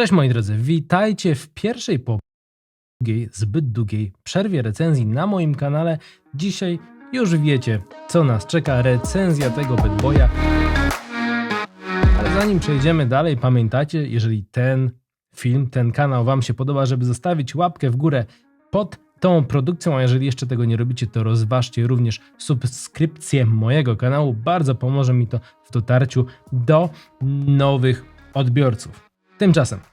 Cześć moi drodzy, witajcie w pierwszej po długiej, zbyt długiej przerwie recenzji na moim kanale. Dzisiaj już wiecie, co nas czeka, recenzja tego Bad Boya. Ale zanim przejdziemy dalej, pamiętajcie, jeżeli ten film, ten kanał Wam się podoba, żeby zostawić łapkę w górę pod tą produkcją, a jeżeli jeszcze tego nie robicie, to rozważcie również subskrypcję mojego kanału. Bardzo pomoże mi to w dotarciu do nowych odbiorców. Tymczasem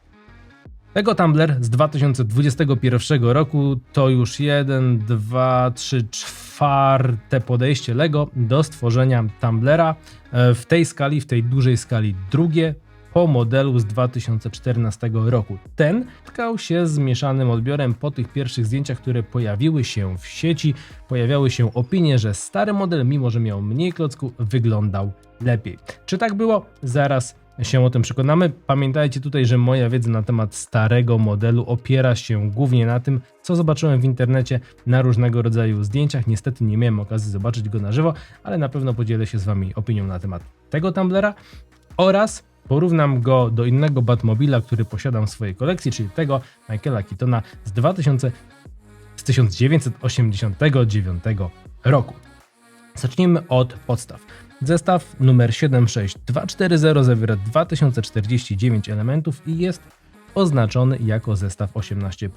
Lego Tumbler z 2021 roku to już jeden, dwa, trzy, czwarte podejście Lego do stworzenia Tumblera E, w tej skali, w tej dużej skali drugie po modelu z 2014 roku. Ten spotkał się z mieszanym odbiorem po tych pierwszych zdjęciach, które pojawiły się w sieci. Pojawiały się opinie, że stary model, mimo że miał mniej klocków, wyglądał lepiej. Czy tak było? Zaraz się o tym przekonamy. Pamiętajcie tutaj, że moja wiedza na temat starego modelu opiera się głównie na tym, co zobaczyłem w internecie na różnego rodzaju zdjęciach. Niestety nie miałem okazji zobaczyć go na żywo, ale na pewno podzielę się z Wami opinią na temat tego Tumblera oraz porównam go do innego Batmobila, który posiadam w swojej kolekcji, czyli tego Michaela Keatona z 2000 z 1989 roku. Zacznijmy od podstaw. Zestaw numer 76240 zawiera 2049 elementów i jest oznaczony jako zestaw 18.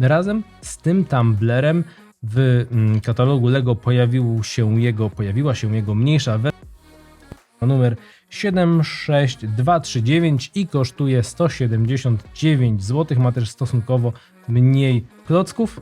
Razem z tym tumblerem w mm, katalogu LEGO pojawił się jego, pojawiła się jego mniejsza wersja numer 76239 i kosztuje 179 zł. Ma też stosunkowo mniej klocków,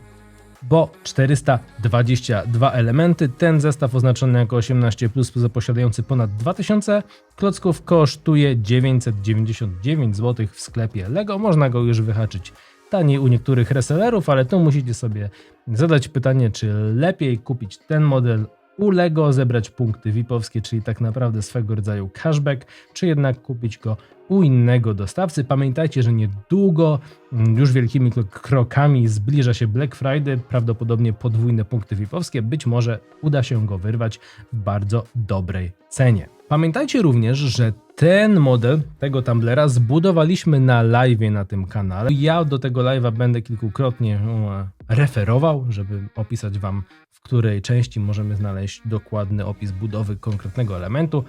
bo 422 elementy. Ten zestaw oznaczony jako 18 posiadający ponad 2000 klocków kosztuje 999 zł w sklepie Lego. Można go już wyhaczyć taniej u niektórych resellerów, ale tu musicie sobie zadać pytanie, czy lepiej kupić ten model u Lego, zebrać punkty VIP-owskie, czyli tak naprawdę swego rodzaju cashback, czy jednak kupić go u innego dostawcy. Pamiętajcie, że niedługo, mm, już wielkimi krokami zbliża się Black Friday, prawdopodobnie podwójne punkty VIP-owskie, być może uda się go wyrwać w bardzo dobrej cenie. Pamiętajcie również, że ten model tego Tumblera zbudowaliśmy na live na tym kanale. Ja do tego live'a będę kilkukrotnie e, referował, żeby opisać Wam, w której części możemy znaleźć dokładny opis budowy konkretnego elementu.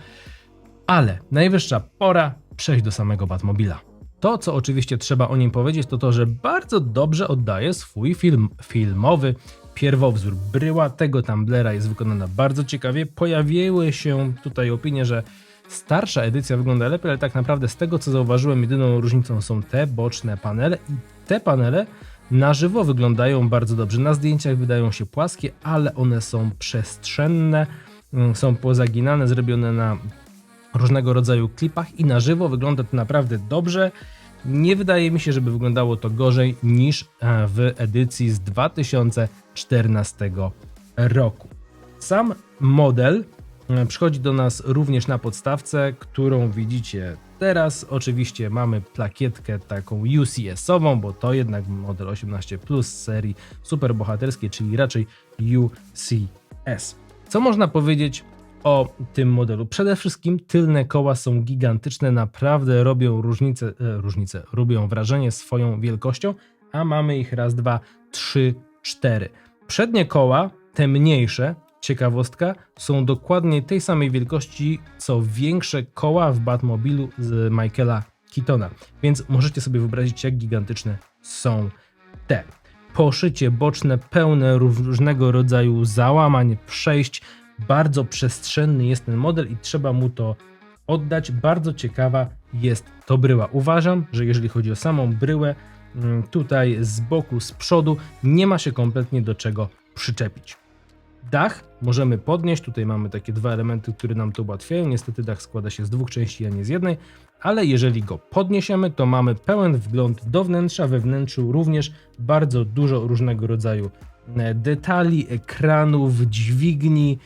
Ale najwyższa pora przejść do samego Batmobila. To, co oczywiście trzeba o nim powiedzieć, to to, że bardzo dobrze oddaje swój film filmowy pierwowzór. Bryła tego Tumblera jest wykonana bardzo ciekawie. Pojawiły się tutaj opinie, że starsza edycja wygląda lepiej, ale tak naprawdę z tego, co zauważyłem, jedyną różnicą są te boczne panele i te panele na żywo wyglądają bardzo dobrze. Na zdjęciach wydają się płaskie, ale one są przestrzenne, mm, są pozaginane, zrobione na różnego rodzaju klipach i na żywo wygląda to naprawdę dobrze. Nie wydaje mi się, żeby wyglądało to gorzej niż e, w edycji z 2014 roku. Sam model przychodzi do nas również na podstawce, którą widzicie teraz. Oczywiście mamy plakietkę taką UCS-ową, bo to jednak model 18 Plus serii superbohaterskiej, czyli raczej UCS. Co można powiedzieć o tym modelu. Przede wszystkim tylne koła są gigantyczne, naprawdę robią różnicę, e, różnicę, robią wrażenie swoją wielkością, a mamy ich raz, dwa, trzy, cztery. Przednie koła, te mniejsze, ciekawostka, są dokładnie tej samej wielkości, co większe koła w Batmobilu z Michaela Keatona, więc możecie sobie wyobrazić, jak gigantyczne są te. Poszycie boczne pełne różnego rodzaju załamań, przejść, bardzo przestrzenny jest ten model i trzeba mu to oddać. Bardzo ciekawa jest to bryła. Uważam, że jeżeli chodzi o samą bryłę, mm, tutaj z boku, z przodu, nie ma się kompletnie do czego przyczepić. Dach możemy podnieść. Tutaj mamy takie dwa elementy, które nam to ułatwiają. Niestety dach składa się z dwóch części, a nie z jednej, ale jeżeli go podniesiemy, to mamy pełen wgląd do wnętrza. We wnętrzu również bardzo dużo różnego rodzaju e, detali, ekranów, dźwigni,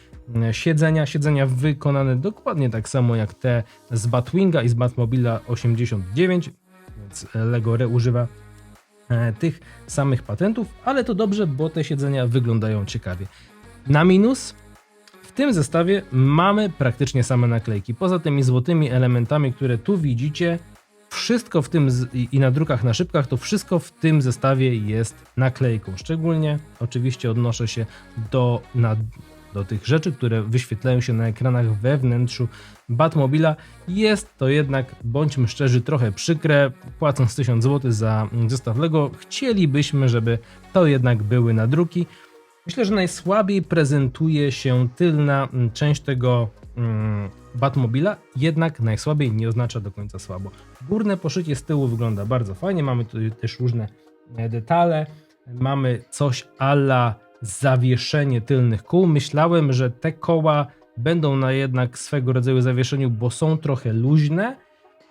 siedzenia, siedzenia wykonane dokładnie tak samo jak te z Batwinga i z Batmobila 89, więc Lego używa e, tych samych patentów, ale to dobrze, bo te siedzenia wyglądają ciekawie. Na minus w tym zestawie mamy praktycznie same naklejki. Poza tymi złotymi elementami, które tu widzicie, wszystko w tym i na drukach na szybkach, to wszystko w tym zestawie jest naklejką. Szczególnie oczywiście odnoszę się do, na, do tych rzeczy, które wyświetlają się na ekranach we wnętrzu Batmobila. Jest to jednak, bądźmy szczerzy, trochę przykre. Płacąc 1000 zł za zestaw Lego, chcielibyśmy, żeby to jednak były nadruki. Myślę, że najsłabiej prezentuje się tylna mm, część tego mm, Batmobila, jednak najsłabiej nie oznacza do końca słabo. Górne poszycie z tyłu wygląda bardzo fajnie, mamy tu też różne e, detale, mamy coś ala zawieszenie tylnych kół. Myślałem, że te koła będą na jednak swego rodzaju zawieszeniu, bo są trochę luźne,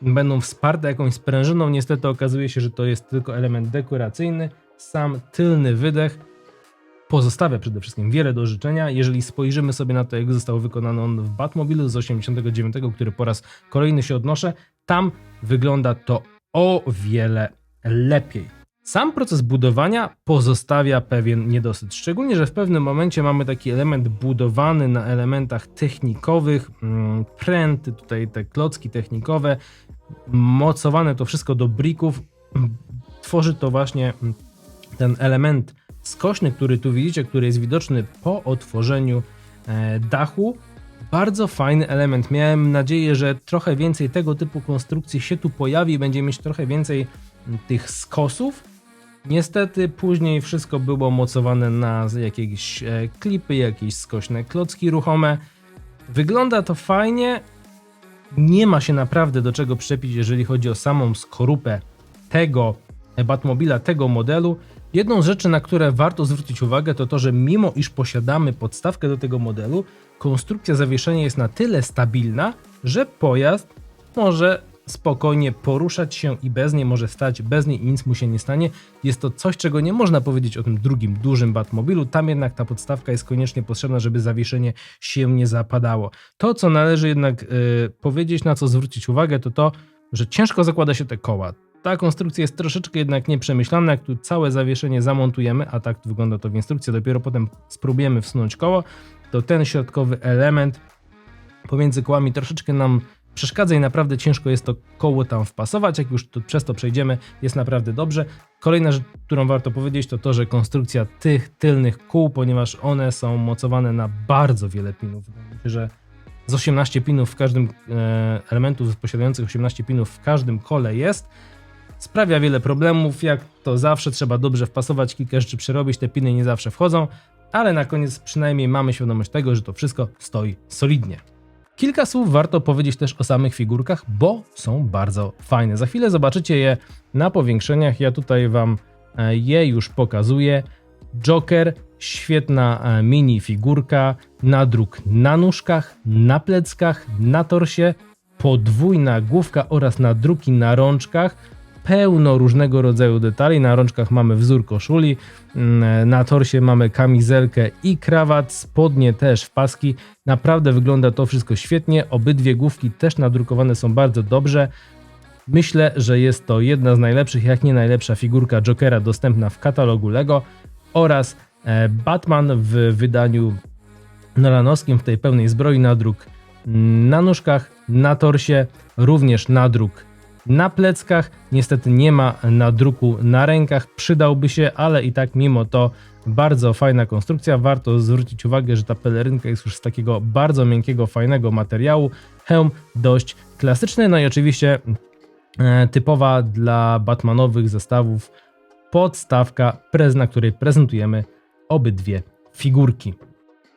będą wsparte jakąś sprężyną. Niestety okazuje się, że to jest tylko element dekoracyjny. Sam tylny wydech pozostawia przede wszystkim wiele do życzenia. Jeżeli spojrzymy sobie na to, jak został wykonany on w Batmobilu z 89, który po raz kolejny się odnoszę, tam wygląda to o wiele lepiej. Sam proces budowania pozostawia pewien niedosyt, szczególnie, że w pewnym momencie mamy taki element budowany na elementach technikowych, mm, pręty, tutaj te klocki technikowe, mocowane to wszystko do brików, tworzy to właśnie ten element skośny, który tu widzicie, który jest widoczny po otworzeniu e, dachu. Bardzo fajny element. Miałem nadzieję, że trochę więcej tego typu konstrukcji się tu pojawi, będzie mieć trochę więcej tych skosów. Niestety później wszystko było mocowane na jakieś e, klipy, jakieś skośne klocki ruchome. Wygląda to fajnie. Nie ma się naprawdę do czego przyczepić, jeżeli chodzi o samą skorupę tego Batmobila, tego modelu. Jedną z rzeczy, na które warto zwrócić uwagę, to to, że mimo iż posiadamy podstawkę do tego modelu, konstrukcja zawieszenia jest na tyle stabilna, że pojazd może spokojnie poruszać się i bez niej może stać, bez niej nic mu się nie stanie. Jest to coś, czego nie można powiedzieć o tym drugim dużym Batmobilu. Tam jednak ta podstawka jest koniecznie potrzebna, żeby zawieszenie się nie zapadało. To, co należy jednak yy, powiedzieć, na co zwrócić uwagę, to to, że ciężko zakłada się te koła. Ta konstrukcja jest troszeczkę jednak nieprzemyślana, jak tu całe zawieszenie zamontujemy, a tak wygląda to w instrukcji, dopiero potem spróbujemy wsunąć koło, to ten środkowy element pomiędzy kołami troszeczkę nam przeszkadza i naprawdę ciężko jest to koło tam wpasować. Jak już to, przez to przejdziemy, jest naprawdę dobrze. Kolejna rzecz, którą warto powiedzieć, to to, że konstrukcja tych tylnych kół, ponieważ one są mocowane na bardzo wiele pinów. Myślę, że z 18 pinów w każdym e, elementów posiadających 18 pinów w każdym kole jest. Sprawia wiele problemów, jak to zawsze trzeba dobrze wpasować, kilka rzeczy przerobić, te piny nie zawsze wchodzą, ale na koniec przynajmniej mamy świadomość tego, że to wszystko stoi solidnie. Kilka słów warto powiedzieć też o samych figurkach, bo są bardzo fajne. Za chwilę zobaczycie je na powiększeniach. Ja tutaj Wam e, je już pokazuję. Joker, świetna e, mini figurka, nadruk na nóżkach, na pleckach, na torsie, podwójna główka oraz nadruki na rączkach pełno różnego rodzaju detali. Na rączkach mamy wzór koszuli, mm, na torsie mamy kamizelkę i krawat, spodnie też w paski. Naprawdę wygląda to wszystko świetnie. Obydwie główki też nadrukowane są bardzo dobrze. Myślę, że jest to jedna z najlepszych, jak nie najlepsza figurka Jokera dostępna w katalogu LEGO oraz e, Batman w wydaniu nolanowskim w tej pełnej zbroi nadruk na nóżkach, na torsie, również nadruk na pleckach. Niestety nie ma nadruku na rękach, przydałby się, ale i tak mimo to bardzo fajna konstrukcja. Warto zwrócić uwagę, że ta pelerynka jest już z takiego bardzo miękkiego, fajnego materiału. Hełm dość klasyczny, no i oczywiście e, typowa dla Batmanowych zestawów podstawka, na której prezentujemy obydwie figurki.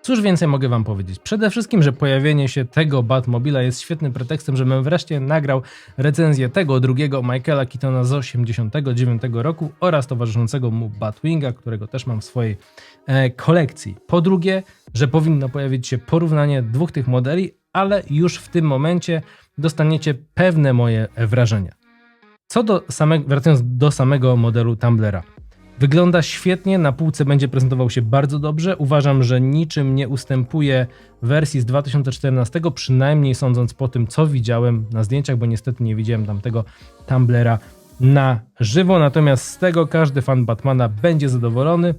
Cóż więcej mogę Wam powiedzieć? Przede wszystkim, że pojawienie się tego Batmobila jest świetnym pretekstem, żebym wreszcie nagrał recenzję tego drugiego Michaela Keatona z 89 roku oraz towarzyszącego mu Batwinga, którego też mam w swojej e, kolekcji. Po drugie, że powinno pojawić się porównanie dwóch tych modeli, ale już w tym momencie dostaniecie pewne moje wrażenia. Co do samego, wracając do samego modelu Tumblera. Wygląda świetnie, na półce będzie prezentował się bardzo dobrze. Uważam, że niczym nie ustępuje wersji z 2014, przynajmniej sądząc po tym, co widziałem na zdjęciach, bo niestety nie widziałem tamtego Tumblera na żywo. Natomiast z tego każdy fan Batmana będzie zadowolony.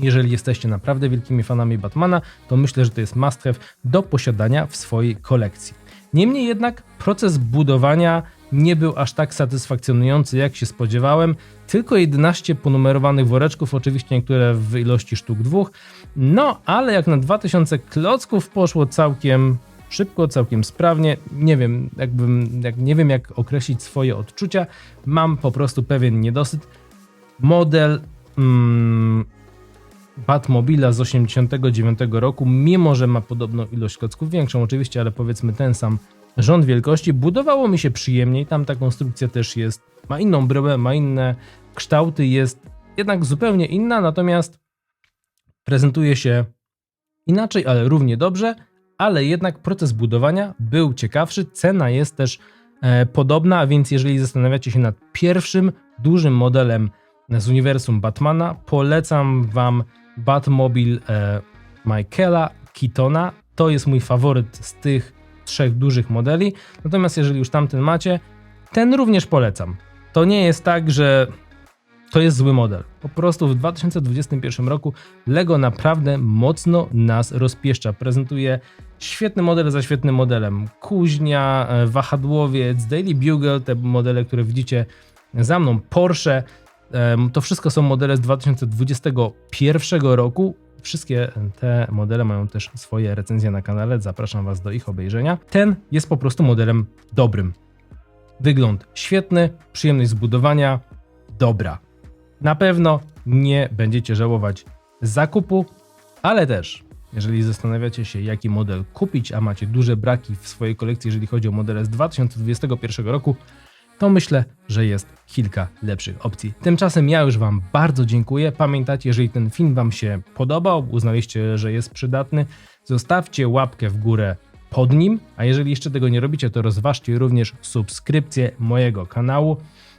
Jeżeli jesteście naprawdę wielkimi fanami Batmana, to myślę, że to jest must have do posiadania w swojej kolekcji. Niemniej jednak proces budowania nie był aż tak satysfakcjonujący, jak się spodziewałem. Tylko 11 ponumerowanych woreczków, oczywiście niektóre w ilości sztuk dwóch. No, ale jak na 2000 klocków poszło całkiem szybko, całkiem sprawnie. Nie wiem, jakbym, jak, nie wiem jak określić swoje odczucia. Mam po prostu pewien niedosyt. Model mm, Batmobila z 89 roku, mimo że ma podobną ilość klocków, większą oczywiście, ale powiedzmy ten sam rząd wielkości, budowało mi się przyjemniej. Tam ta konstrukcja też jest, ma inną bryłę, ma inne kształty, jest jednak zupełnie inna, natomiast prezentuje się inaczej, ale równie dobrze, ale jednak proces budowania był ciekawszy, cena jest też e, podobna, a więc jeżeli zastanawiacie się nad pierwszym dużym modelem z uniwersum Batmana, polecam Wam Batmobil e, Michaela Keatona. To jest mój faworyt z tych trzech dużych modeli. Natomiast jeżeli już tamten macie, ten również polecam. To nie jest tak, że to jest zły model. Po prostu w 2021 roku Lego naprawdę mocno nas rozpieszcza. Prezentuje świetny model za świetnym modelem. Kuźnia, e, wahadłowiec, Daily Bugle, te modele, które widzicie za mną, Porsche. To wszystko są modele z 2021 roku. Wszystkie te modele mają też swoje recenzje na kanale. Zapraszam Was do ich obejrzenia. Ten jest po prostu modelem dobrym. Wygląd świetny, przyjemność zbudowania dobra. Na pewno nie będziecie żałować zakupu, ale też, jeżeli zastanawiacie się, jaki model kupić, a macie duże braki w swojej kolekcji, jeżeli chodzi o modele z 2021 roku, to myślę, że jest kilka lepszych opcji. Tymczasem ja już Wam bardzo dziękuję. Pamiętajcie, jeżeli ten film Wam się podobał, uznaliście, że jest przydatny, zostawcie łapkę w górę pod nim, a jeżeli jeszcze tego nie robicie, to rozważcie również subskrypcję mojego kanału.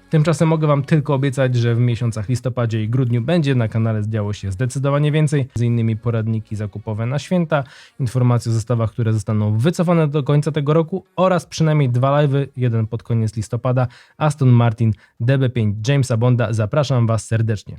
Tymczasem mogę Wam tylko obiecać, że w miesiącach listopadzie i grudniu będzie na kanale działo się zdecydowanie więcej, m.in. poradniki zakupowe na święta, informacje o zestawach, które zostaną wycofane do końca tego roku oraz przynajmniej dwa live'y, jeden pod koniec listopada, Aston Martin DB5 Jamesa Bonda. Zapraszam Was serdecznie.